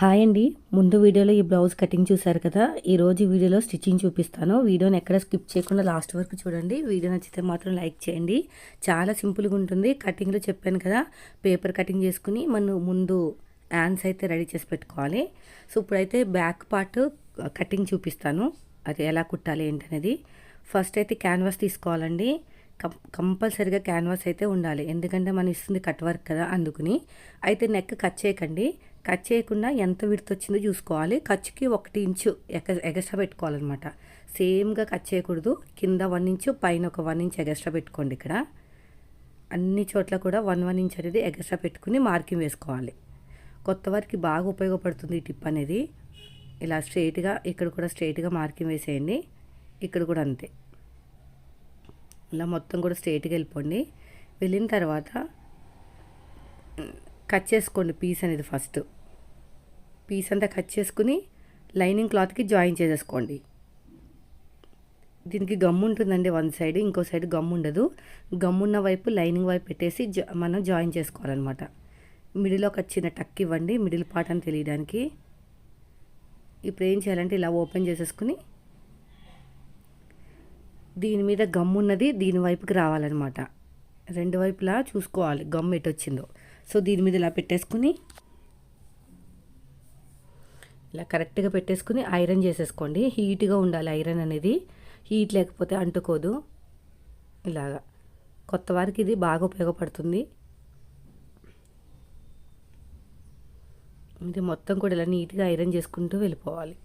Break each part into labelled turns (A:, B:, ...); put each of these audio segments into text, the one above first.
A: Hi అండి. ముందు వీడియోలో ఈ బ్లౌజ్ కటింగ్ చూశారు కదా. ఈరోజు వీడియోలో స్టిచ్చింగ్ చూపిస్తాను. వీడియోని ఎక్కడ స్కిప్ చేయకుండా లాస్ట్ వరకు చూడండి. వీడియో నచ్చితే మాత్రం లైక్ చేయండి. చాలా సింపుల్గా ఉంటుంది. కటింగ్లో చెప్పాను కదా పేపర్ కటింగ్ చేసుకుని మనం ముందు హ్యాండ్స్ అయితే రెడీ చేసి పెట్టుకోవాలి. సో ఇప్పుడైతే బ్యాక్ పార్ట్ కటింగ్ చూపిస్తాను. అది ఎలా కుట్టాలి ఏంటనేది. ఫస్ట్ అయితే క్యాన్వాస్ తీసుకోవాలండి. కం కంపల్సరిగా క్యాన్వాస్ అయితే ఉండాలి. ఎందుకంటే మనం ఇస్తుంది కట్ వర్క్ కదా అందుకుని. అయితే నెక్ కట్ చేయకండి. కట్ చేయకుండా ఎంత విడత వచ్చిందో చూసుకోవాలి. ఖర్చుకి ఒకటి ఇంచు ఎగ ఎగస్ట్రా పెట్టుకోవాలన్నమాట. సేమ్గా కట్ చేయకూడదు. కింద వన్ ఇంచు పైన ఒక వన్ ఇంచ్ ఎగస్ట్రా పెట్టుకోండి ఇక్కడ. అన్ని చోట్ల కూడా వన్ వన్ ఇంచ్ అనేది ఎగస్ట్రా పెట్టుకుని మార్కింగ్ వేసుకోవాలి. కొత్త వారికి బాగా ఉపయోగపడుతుంది ఈ టిప్ అనేది. ఇలా స్ట్రైట్గా ఇక్కడ కూడా స్ట్రైట్గా మార్కింగ్ వేసేయండి. ఇక్కడ కూడా అంతే. ఇలా మొత్తం కూడా స్ట్రైట్గా వెళ్ళిపోండి. వెళ్ళిన తర్వాత కట్ చేసుకోండి పీస్ అనేది ఫస్ట్ పీస్ అంతా కట్ చేసుకుని లైనింగ్ క్లాత్కి జాయిన్ చేసేసుకోండి. దీనికి గమ్ ఉంటుందండి వన్ సైడ్ ఇంకో సైడ్ గమ్ ఉండదు. గమ్ ఉన్న వైపు లైనింగ్ వైపు పెట్టేసి మనం జాయిన్ చేసుకోవాలన్నమాట. మిడిల్ ఒక చిన్న టక్ ఇవ్వండి మిడిల్ పార్ట్ అని తెలియడానికి. ఇప్పుడు ఏం చేయాలంటే ఇలా ఓపెన్ చేసేసుకుని దీని మీద గమ్ ఉన్నది దీని వైపుకి రావాలన్నమాట. రెండు వైపులా చూసుకోవాలి గమ్ ఎటు వచ్చిందో. సో దీని మీద ఇలా పెట్టేసుకుని ఇలా కరెక్ట్గా పెట్టేసుకుని ఐరన్ చేసేసుకోండి. హీట్గా ఉండాలి ఐరన్ అనేది. హీట్ లేకపోతే అంటుకోదు. ఇలాగా. కొత్త వారికి ఇది బాగా ఉపయోగపడుతుంది. ఇది మొత్తం కూడా ఇలా నీట్గా ఐరన్ చేసుకుంటూ వెళ్ళిపోవాలి.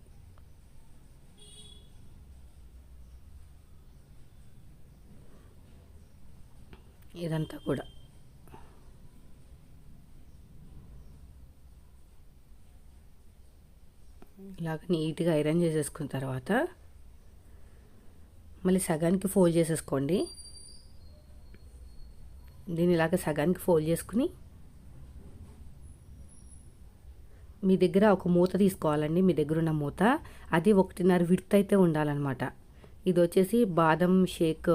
A: ఇదంతా కూడా. ఇలాగ నీట్గా ఐరన్ చేసేసుకున్న తర్వాత మళ్ళీ సగానికి ఫోల్డ్ చేసేసుకోండి. దీన్ని ఇలాగ సగానికి ఫోల్డ్ చేసుకుని మీ దగ్గర ఒక మూత తీసుకోవాలండి. మీ దగ్గర ఉన్న మూత. అది ఒకటిన్నర విడత్ అయితే ఉండాలన్నమాట. ఇది వచ్చేసి బాదం షేక్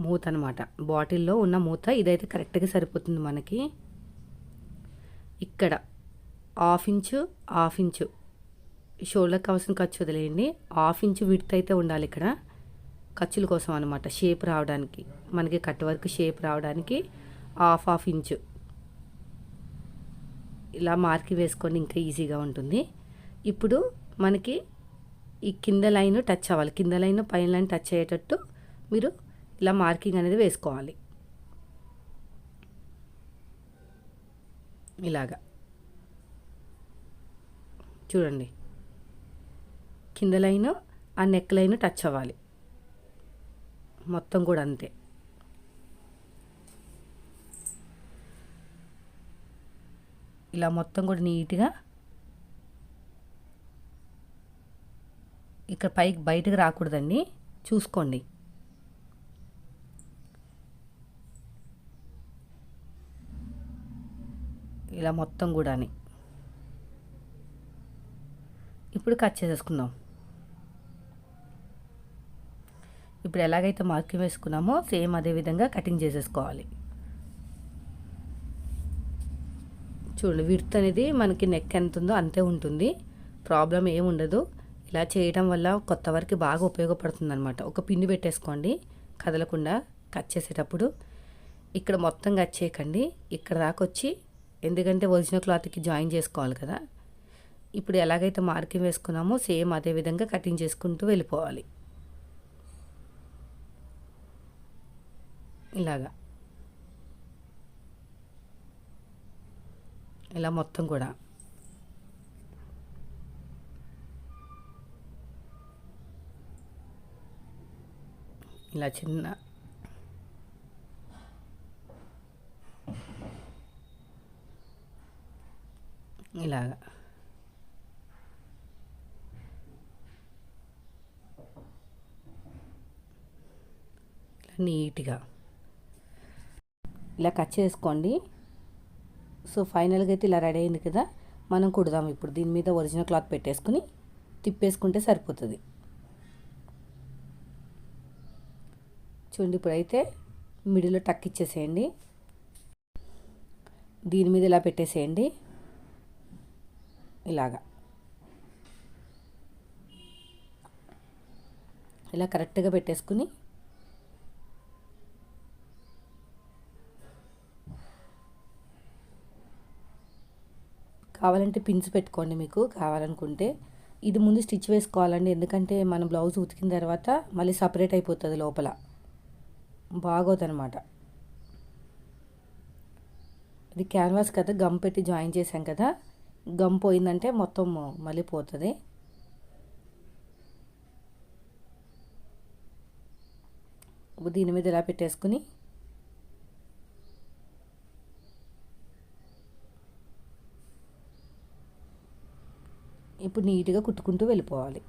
A: మూత అనమాట బాటిల్లో ఉన్న మూత. ఇదైతే కరెక్ట్గా సరిపోతుంది మనకి. ఇక్కడ హాఫ్ ఇంచు హాఫ్ ఇంచు షోల్డర్కి కావాల్సిన ఖర్చు వదిలేయండి. హాఫ్ ఇంచు విడ్త్ అయితే ఉండాలి ఇక్కడ. ఖర్చుల కోసం అనమాట షేప్ రావడానికి మనకి కట్ వర్క్ షేప్ రావడానికి హాఫ్ హాఫ్ ఇంచు. ఇలా మార్కి వేసుకొని ఇంకా ఈజీగా ఉంటుంది. ఇప్పుడు మనకి ఈ కింద లైన్ టచ్ అవ్వాలి. కింద లైన్ పైన లైన్ టచ్ అయ్యేటట్టు మీరు ఇలా మార్కింగ్ అనేది వేసుకోవాలి. ఇలాగా. చూడండి. కింద లైన్ ఆ నెక్ లైన్ టచ్ అవ్వాలి. మొత్తం కూడా అంతే. ఇలా మొత్తం కూడా నీట్గా ఇక్కడ పైకి బయటకు రాకూడదండి. చూసుకోండి. ఇలా మొత్తం కూడా ఇప్పుడు కట్ చేసేసుకుందాం. ఇప్పుడు ఎలాగైతే మార్కింగ్ వేసుకున్నామో సేమ్ అదే విధంగా కటింగ్ చేసేసుకోవాలి. చూడండి విడ్త్ అనేది మనకి నెక్ ఎంత ఉందో అంతే ఉంటుంది. ప్రాబ్లం ఏమి ఉండదు. ఇలా చేయడం వల్ల కొత్త వరకు బాగా ఉపయోగపడుతుంది అనమాట ఒక పిన్ని పెట్టేసుకోండి కదలకుండా కట్ చేసేటప్పుడు. ఇక్కడ మొత్తం కట్ చేయకండి. ఇక్కడ దాకా వచ్చి ఎందుకంటే ఒరిజినల్ క్లాత్కి జాయిన్ చేసుకోవాలి కదా. ఇప్పుడు ఎలాగైతే మార్కింగ్ వేసుకున్నామో సేమ్ అదే విధంగా కటింగ్ చేసుకుంటూ వెళ్ళిపోవాలి. ఇలాగా. ఇలా మొత్తం కూడా. ఇలా చిన్న. ఇలాగా. నీట్గా. ఇలా కట్ చేసుకోండి. సో ఫైనల్గా అయితే ఇలా రెడీ అయింది కదా. మనం కుడదాం ఇప్పుడు. దీని మీద ఒరిజినల్ క్లాత్ పెట్టేసుకుని తిప్పేసుకుంటే సరిపోతుంది. చూడండి ఇప్పుడైతే మిడిల్లో టక్ ఇచ్చేసేయండి. దీని మీద ఇలా పెట్టేసేయండి. ఇలాగా. ఇలా కరెక్ట్గా పెట్టేసుకుని కావాలంటే పిన్స్ పెట్టుకోండి మీకు కావాలనుకుంటే. ఇది ముందు స్టిచ్ వేసుకోవాలండి ఎందుకంటే మనం బ్లౌజ్ ఉతికిన తర్వాత మళ్ళీ సపరేట్ అయిపోతుంది లోపల. బాగోదనమాట. ఇది క్యాన్వాస్ కదా గమ్ పెట్టి జాయిన్ చేసాం కదా. గమ్ పోయిందంటే మొత్తం మళ్ళీ పోతుంది. దీని మీద ఇలా పెట్టేసుకుని ఇప్పుడు నీట్గా కుట్టుకుంటూ వెళ్ళిపోవాలి.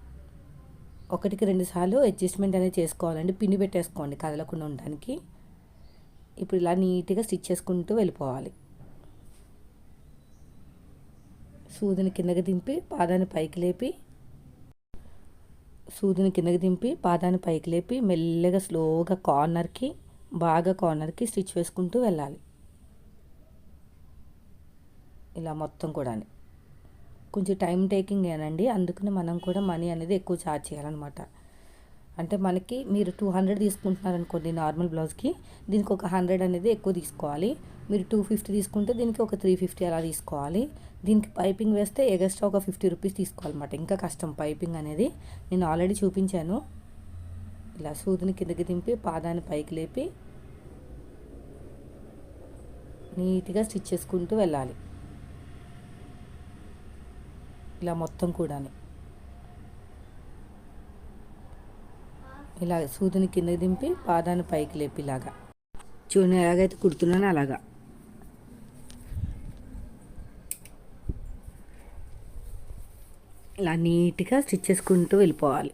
A: ఒకటికి రెండు సార్లు అడ్జస్ట్మెంట్ అనేది చేసుకోవాలండి. పిన్ని పెట్టేసుకోండి కదలకుండా ఉండడానికి. ఇప్పుడు ఇలా నీట్గా స్టిచ్ చేసుకుంటూ వెళ్ళిపోవాలి. సూదిని కిందకి దింపి పాదాన్ని పైకి లేపి సూదిని కిందకి దింపి పాదాన్ని పైకి లేపి మెల్లగా స్లోగా కార్నర్కి బాగా కార్నర్కి స్టిచ్ వేసుకుంటూ వెళ్ళాలి. ఇలా మొత్తం కూడా కొంచెం టైం టేకింగ్ ఏనండి. అందుకని మనం కూడా మనీ అనేది ఎక్కువ ఛార్జ్ చేయాలన్నమాట. అంటే మనకి మీరు టూ హండ్రెడ్ తీసుకుంటున్నారు అనుకోండి నార్మల్ బ్లౌజ్కి దీనికి ఒక హండ్రెడ్ అనేది ఎక్కువ తీసుకోవాలి. మీరు టూ ఫిఫ్టీ తీసుకుంటే దీనికి ఒక త్రీ ఫిఫ్టీ అలా తీసుకోవాలి. దీనికి పైపింగ్ వేస్తే ఎగస్ట్రా ఒక ఫిఫ్టీ రూపీస్ తీసుకోవాలన్నమాట. ఇంకా కష్టం పైపింగ్ అనేది. నేను ఆల్రెడీ చూపించాను. ఇలా సూదిని కిందకి దింపి పాదాన్ని పైకి లేపి నీట్గా స్టిచ్ చేసుకుంటూ వెళ్ళాలి. ఇలా మొత్తం కూడా ఇలా సూదిని కింద దింపి పాదాన్ని పైకి లేపి ఇలాగా. చూడండి ఎలాగైతే కుడుతున్నాను అలాగా. ఇలా నీట్గా స్టిచ్ చేసుకుంటూ వెళ్ళిపోవాలి.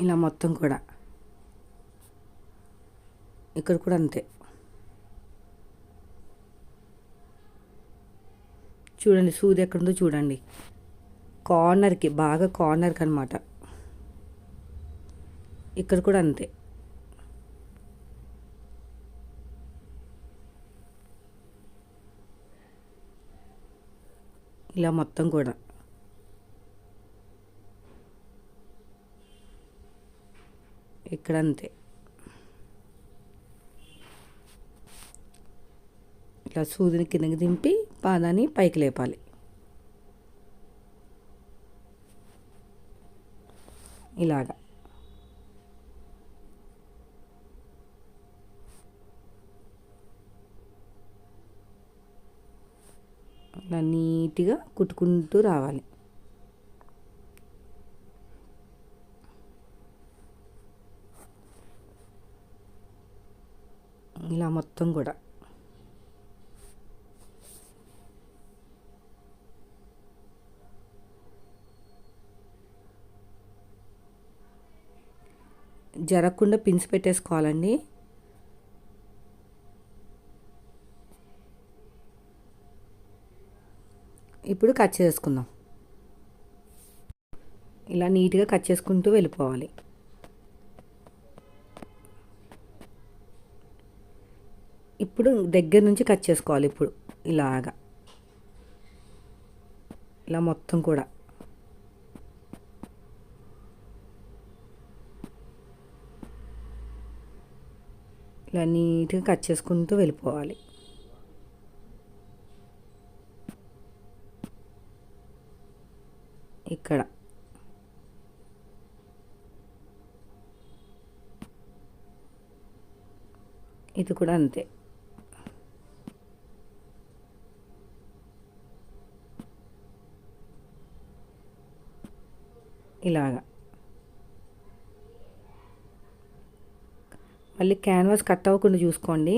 A: ఇలా మొత్తం కూడా. ఇక్కడ కూడా అంతే. చూడండి సూది ఎక్కడుందో చూడండి. కార్నర్కి బాగా కార్నర్కి అనమాట ఇక్కడ కూడా అంతే. ఇలా మొత్తం కూడా. ఇక్కడ అంతే. ఇట్లా సూదిని కిందకి దింపి పాదాన్ని పైకి లేపాలి. ఇలాగా. ఇలా నీట్గా కుట్టుకుంటూ రావాలి. ఇలా మొత్తం కూడా. జరగకుండా పిన్స్ పెట్టేసుకోవాలండి. ఇప్పుడు కట్ చేసుకుందాం. ఇలా నీట్గా కట్ చేసుకుంటూ వెళ్ళిపోవాలి. ఇప్పుడు దగ్గర నుంచి కట్ చేసుకోవాలి ఇప్పుడు ఇలాగా. ఇలా మొత్తం కూడా. ఇలా నీట్గా కట్ చేసుకుంటూ వెళ్ళిపోవాలి. ఇక్కడ. ఇది కూడా అంతే. ఇలాగా. మళ్ళీ క్యాన్వాస్ కట్ అవ్వకుండా చూసుకోండి.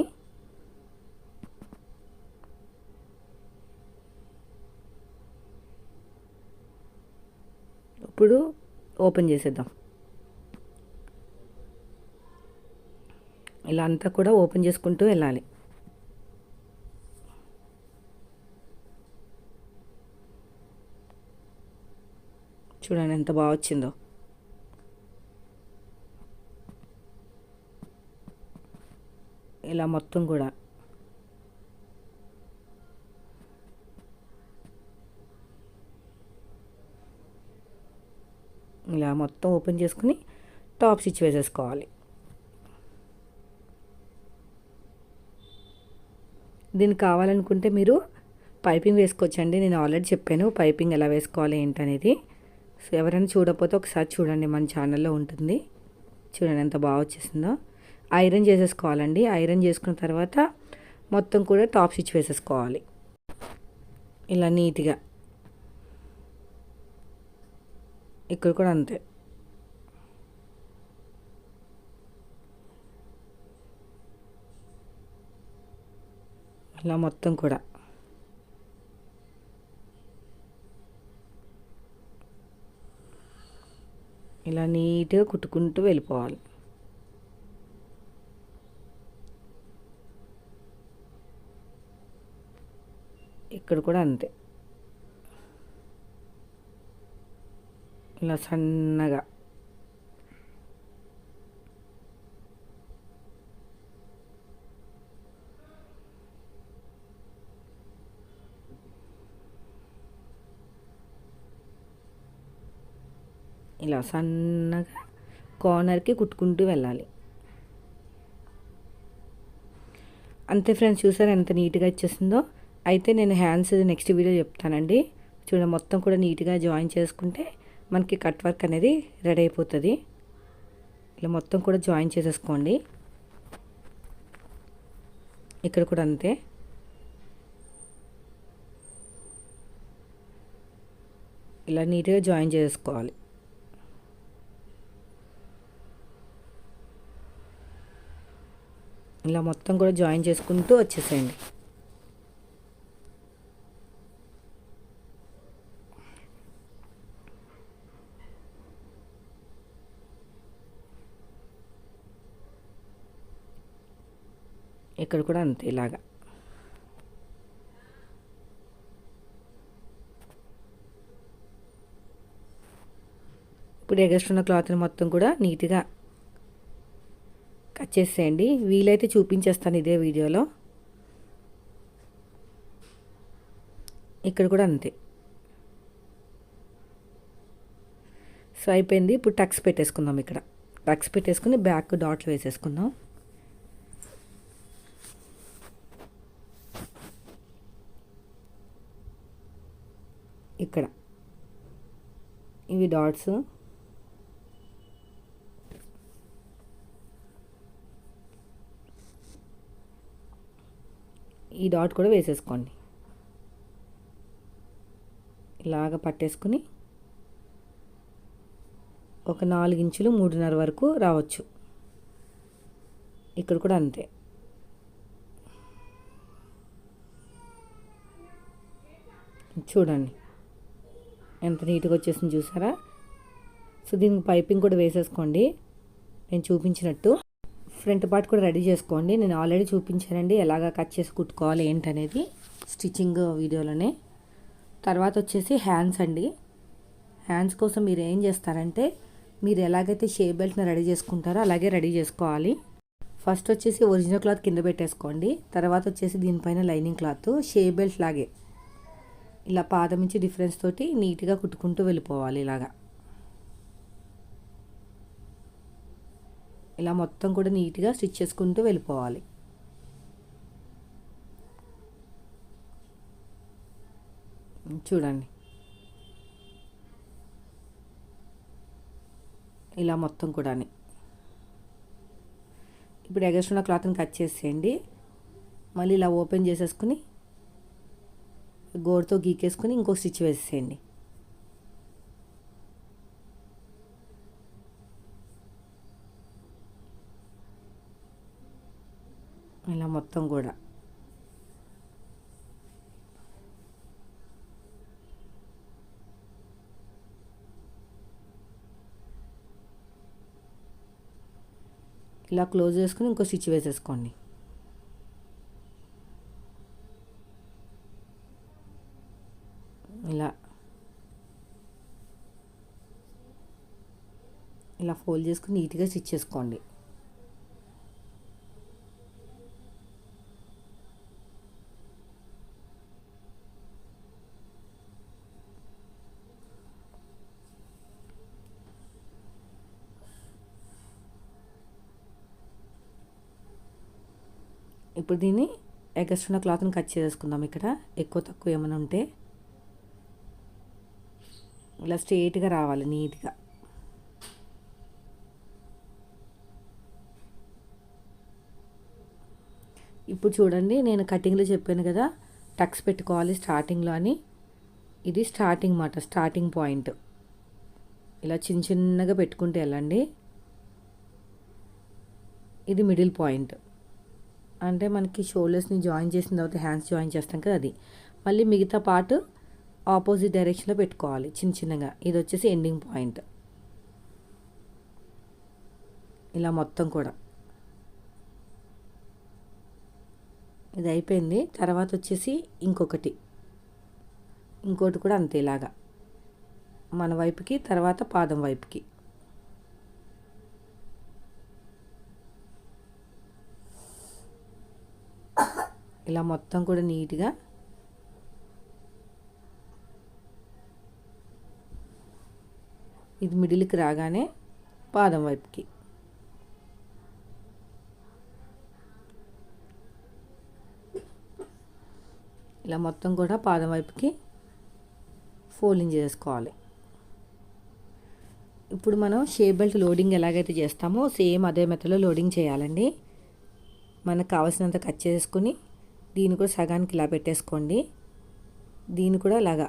A: ఇప్పుడు ఓపెన్ చేసేద్దాం. ఇలా అంతా కూడా ఓపెన్ చేసుకుంటూ వెళ్ళాలి. చూడండి ఎంత బాగా వచ్చిందో. ఇలా మొత్తం కూడా. ఇలా మొత్తం ఓపెన్ చేసుకుని టాప్ స్టిచ్ వేసేసుకోవాలి. దీనికి కావాలనుకుంటే మీరు పైపింగ్ వేసుకోవచ్చండి. నేను ఆల్రెడీ చెప్పాను పైపింగ్ ఎలా వేసుకోవాలి ఏంటనేది. సో ఎవరైనా చూడకపోతే ఒకసారి చూడండి. మన ఛానల్లో ఉంటుంది. చూడండి ఎంత బాగా వచ్చేసిందో. ఐరన్ చేసేసుకోవాలండి. ఐరన్ చేసుకున్న తర్వాత మొత్తం కూడా టాప్ స్టిచ్ వేసేసుకోవాలి. ఇలా నీట్గా. ఇక్కడ కూడా అంతే. ఇలా మొత్తం కూడా. ఇలా నీట్గా కుట్టుకుంటూ వెళ్ళిపోవాలి. ఇక్కడ కూడా అంతే. ఇలా సన్నగా. ఇలా సన్నగా కార్నర్కి కుట్టుకుంటూ వెళ్ళాలి. అంతే ఫ్రెండ్స్ చూసారు ఎంత నీట్గా వచ్చేసిందో అయితే నేను హ్యాండ్స్ నెక్స్ట్ వీడియో చెప్తానండి. చూడండి మొత్తం కూడా నీట్గా జాయిన్ చేసుకుంటే మనకి కట్ వర్క్ అనేది రెడీ అయిపోతుంది. ఇలా మొత్తం కూడా జాయిన్ చేసేసుకోండి. ఇక్కడ కూడా అంతే. ఇలా నీట్గా జాయిన్ చేసుకోవాలి. ఇలా మొత్తం కూడా జాయిన్ చేసుకుంటూ వచ్చేసేయండి. ఇక్కడ కూడా అంతే ఇలాగా. ఇప్పుడు ఎగస్ట్రున్న క్లాత్ని మొత్తం కూడా నీట్గా కట్ చేసేయండి. వీలైతే చూపించేస్తాను ఇదే వీడియోలో. ఇక్కడ కూడా అంతే. సో అయిపోయింది. ఇప్పుడు టక్స్ పెట్టేసుకుందాం ఇక్కడ. టక్స్ పెట్టేసుకుని బ్యాక్ డాట్లు వేసేసుకుందాం. ఇక్కడ. ఇవి డాట్స్ ఈ డాట్ కూడా వేసేసుకోండి. ఇలాగ పట్టేసుకుని ఒక నాలుగు ఇంచులు మూడున్నర వరకు రావచ్చు. ఇక్కడ కూడా అంతే. చూడండి. ఎంత నీట్గా వచ్చేసింది చూసారా? సో దీనికి పైపింగ్ కూడా వేసేసుకోండి. నేను చూపించినట్టు. ఫ్రంట్ పార్ట్ కూడా రెడీ చేసుకోండి. నేను ఆల్రెడీ చూపించానండి ఎలాగ కట్ చేసి కుట్టుకోవాలి ఏంటనేది స్టిచ్చింగ్ వీడియోలోనే తర్వాత వచ్చేసి హ్యాండ్స్ అండి. హ్యాండ్స్ కోసం మీరు ఏం చేస్తారంటే మీరు ఎలాగైతే షే బెల్ట్ని రెడీ చేసుకుంటారో అలాగే రెడీ చేసుకోవాలి. ఫస్ట్ వచ్చేసి ఒరిజినల్ క్లాత్ కింద పెట్టేసుకోండి. తర్వాత వచ్చేసి దీనిపైన లైనింగ్ క్లాత్ షే బెల్ట్ లాగే. ఇలా పాదం నుంచి డిఫరెన్స్ తోటి నీట్గా కుట్టుకుంటూ వెళ్ళిపోవాలి ఇలాగా. ఇలా మొత్తం కూడా నీట్గా స్టిచ్ చేసుకుంటూ వెళ్ళిపోవాలి. చూడండి. ఇలా మొత్తం కూడా ఇప్పుడు ఎగస్ట్రున్న క్లాత్ని కట్ చేసేయండి. మళ్ళీ ఇలా ఓపెన్ చేసేసుకుని గోడతో గీకేసుకుని ఇంకో స్టిచ్ వేసేయండి. ఇలా మొత్తం కూడా. ఇలా క్లోజ్ చేసుకుని ఇంకో స్టిచ్ వేసేసుకోండి. ఫోల్డ్ చేసుకుని నీట్గా స్టిచ్ చేసుకోండి. ఇప్పుడు దీన్ని ఎగస్ట్రున్న క్లాత్ని కట్ చేసేసుకుందాం ఇక్కడ. ఎక్కువ తక్కువ ఏమైనా ఉంటే. ఇలా స్ట్రేట్గా రావాలి నీట్గా. ఇప్పుడు చూడండి నేను కటింగ్లో చెప్పాను కదా టక్స్ పెట్టుకోవాలి స్టార్టింగ్లో అని. ఇది స్టార్టింగ్ మాట స్టార్టింగ్ పాయింట్. ఇలా చిన్న చిన్నగా పెట్టుకుంటే వెళ్ళండి ఇది మిడిల్ పాయింట్. అంటే మనకి షోల్డర్స్ని జాయిన్ చేసిన తర్వాత హ్యాండ్స్ జాయిన్ చేస్తాం కదా అది. మళ్ళీ మిగతా పార్ట్ ఆపోజిట్ డైరెక్షన్లో పెట్టుకోవాలి చిన్న చిన్నగా. ఇది వచ్చేసి ఎండింగ్ పాయింట్. ఇలా మొత్తం కూడా. ఇది అయిపోయింది. తర్వాత వచ్చేసి ఇంకొకటి. ఇంకోటి కూడా అంతే ఇలాగా. మన వైపుకి తర్వాత పాదం వైపుకి. ఇలా మొత్తం కూడా నీట్గా ఇది మిడిల్కి రాగానే పాదం వైపుకి. ఇలా మొత్తం కూడా పాదం వైపుకి ఫోల్డింగ్ చేసుకోవాలి. ఇప్పుడు మనం షే బెల్ట్ లోడింగ్ ఎలాగైతే చేస్తామో సేమ్ అదే మెథడ్లో లోడింగ్ చేయాలండి. మనకు కావాల్సినంత కట్ చేసుకుని దీన్ని కూడా సగానికి ఇలా పెట్టేసుకోండి. దీన్ని కూడా ఇలాగా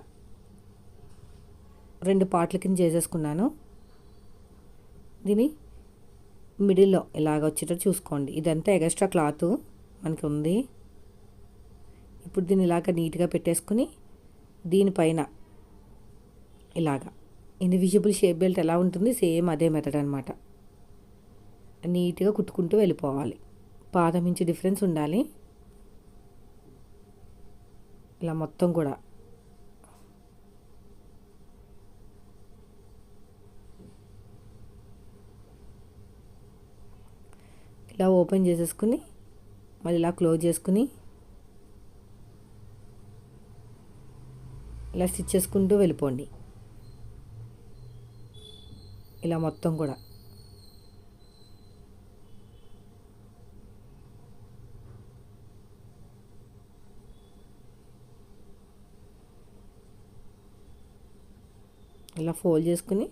A: రెండు పార్ట్ల కింద చేసేసుకున్నాను. దీని మిడిల్లో ఇలాగ వచ్చేటట్టు చూసుకోండి. ఇదంతా ఎగస్ట్రా క్లాత్ మనకి ఉంది. ఇప్పుడు దీన్ని ఇలాగ నీట్గా పెట్టేసుకుని దీనిపైన ఇలాగా ఇన్విజిబుల్ షేప్ బెల్ట్ ఎలా ఉంటుంది సేమ్ అదే మెథడ్ అనమాట నీట్గా కుట్టుకుంటూ వెళ్ళిపోవాలి. పాదం నుంచి డిఫరెన్స్ ఉండాలి. ఇలా మొత్తం కూడా. ఇలా ఓపెన్ చేసేసుకుని మళ్ళీ ఇలా క్లోజ్ చేసుకుని ఇలా స్టిచ్ చేసుకుంటూ వెళ్ళిపోండి. ఇలా మొత్తం కూడా. ఇలా ఫోల్డ్ చేసుకుని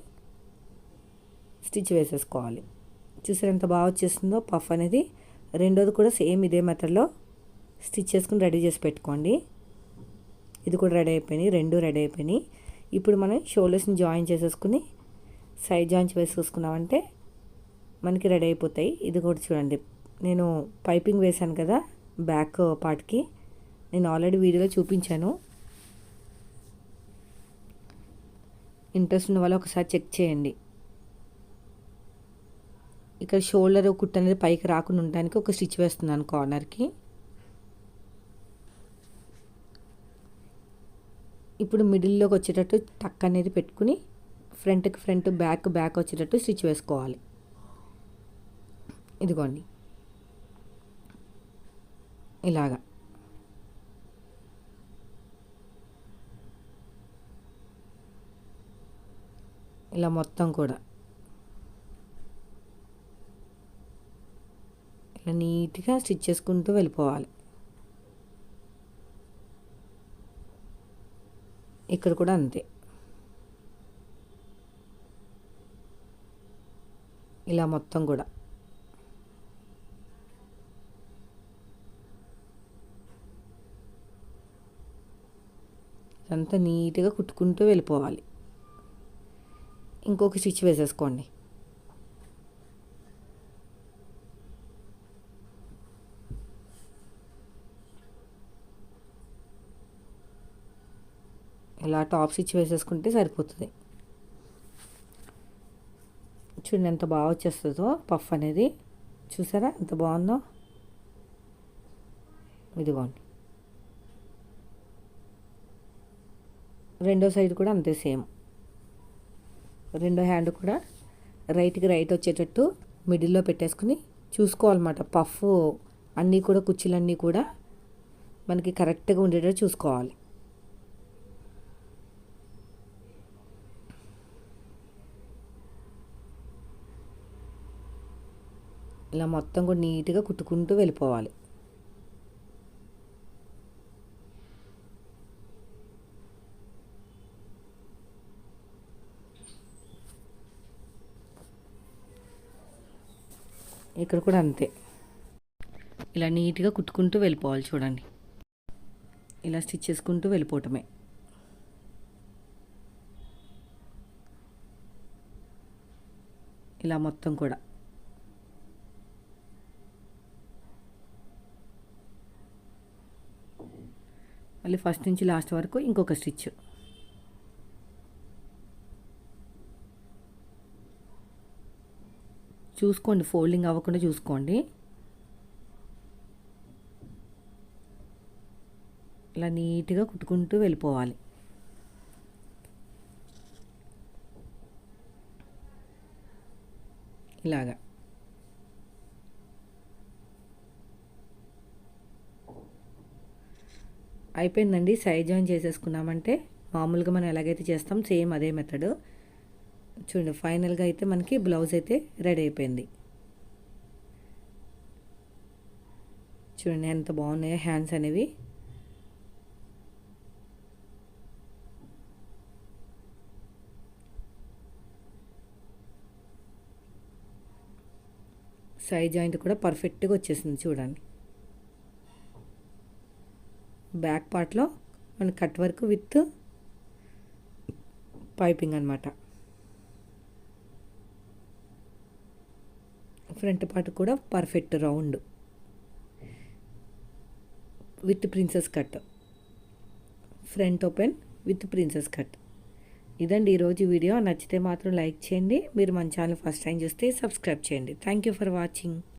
A: స్టిచ్ వేసేసుకోవాలి. చూసారు ఎంత బాగా వచ్చేస్తుందో? పఫ్ అనేది రెండోది కూడా సేమ్ ఇదే మెథడ్లో స్టిచ్ చేసుకుని రెడీ చేసి పెట్టుకోండి. ఇది కూడా రెడీ అయిపోయినాయి రెండు రెడీ అయిపోయినాయి. ఇప్పుడు మనం షోల్డర్స్ని జాయిన్ చేసేసుకుని సైడ్ జాయింట్స్ వేసేసుకున్నామంటే మనకి రెడీ అయిపోతాయి. ఇది కూడా చూడండి నేను పైపింగ్ వేశాను కదా బ్యాక్ పార్ట్కి. నేను ఆల్రెడీ వీడియోలో చూపించాను. ఇంట్రెస్ట్ ఉన్న వాళ్ళు ఒకసారి చెక్ చేయండి. ఇక్కడ షోల్డర్ కుట్ అనేది పైకి రాకుండా ఉండడానికి ఒక స్టిచ్ వేస్తున్నాను కార్నర్కి. ఇప్పుడు మిడిల్లోకి వచ్చేటట్టు టక్ అనేది పెట్టుకుని ఫ్రంట్కి ఫ్రంట్ బ్యాక్ బ్యాక్ వచ్చేటట్టు స్టిచ్ వేసుకోవాలి. ఇదిగోండి. ఇలాగా. ఇలా మొత్తం కూడా. ఇలా నీట్గా స్టిచ్ చేసుకుంటూ వెళ్ళిపోవాలి. ఇక్కడ కూడా అంతే. ఇలా మొత్తం కూడా. అంతా నీట్గా కుట్టుకుంటూ వెళ్ళిపోవాలి. ఇంకొక స్టిచ్ వేసేసుకోండి. ఇలా టాప్ స్టిచ్ వేసేసుకుంటే సరిపోతుంది. చూడండి ఎంత బాగా వచ్చేస్తుందో పఫ్ అనేది. చూసారా? ఎంత బాగుందో? ఇదిగోండి రెండో సైడ్ కూడా అంతే సేమ్. రెండో హ్యాండ్ కూడా రైట్కి రైట్ వచ్చేటట్టు మిడిల్లో పెట్టేసుకుని చూసుకోవాలన్నమాట. పఫ్ అన్నీ కూడా కుర్చీలన్నీ కూడా మనకి కరెక్ట్గా ఉండేటట్టు చూసుకోవాలి. ఇలా మొత్తం కూడా నీట్గా కుట్టుకుంటూ వెళ్ళిపోవాలి. ఇక్కడ కూడా అంతే. ఇలా నీట్గా కుట్టుకుంటూ వెళ్ళిపోవాలి చూడండి. ఇలా స్టిచ్ చేసుకుంటూ వెళ్ళిపోవటమే. ఇలా మొత్తం కూడా. మళ్ళీ ఫస్ట్ నుంచి లాస్ట్ వరకు ఇంకొక స్టిచ్. చూసుకోండి ఫోల్డింగ్ అవ్వకుండా చూసుకోండి. ఇలా నీట్గా కుట్టుకుంటూ వెళ్ళిపోవాలి. ఇలాగా. అయిపోయిందండి. సైడ్ జాయిన్ చేసేసుకున్నామంటే మామూలుగా మనం ఎలాగైతే చేస్తాం సేమ్ అదే మెథడ్. చూడండి ఫైనల్గా అయితే మనకి బ్లౌజ్ అయితే రెడీ అయిపోయింది. చూడండి ఎంత బాగున్నాయో హ్యాండ్స్ అనేవి. సైడ్ జాయింట్ కూడా పర్ఫెక్ట్గా వచ్చేసింది చూడండి. బ్యాక్ పార్ట్లో మన కట్ వర్క్ విత్ పైపింగ్ అనమాట ఫ్రంట్ పార్ట్ కూడా perfect round. With princess cut. Front open with princess cut. ఇదండి ఈరోజు వీడియో. నచ్చితే మాత్రం లైక్ చేయండి. మీరు మన ఛానల్ ఫస్ట్ టైం చూస్తే సబ్స్క్రైబ్ చేయండి. Thank you for watching.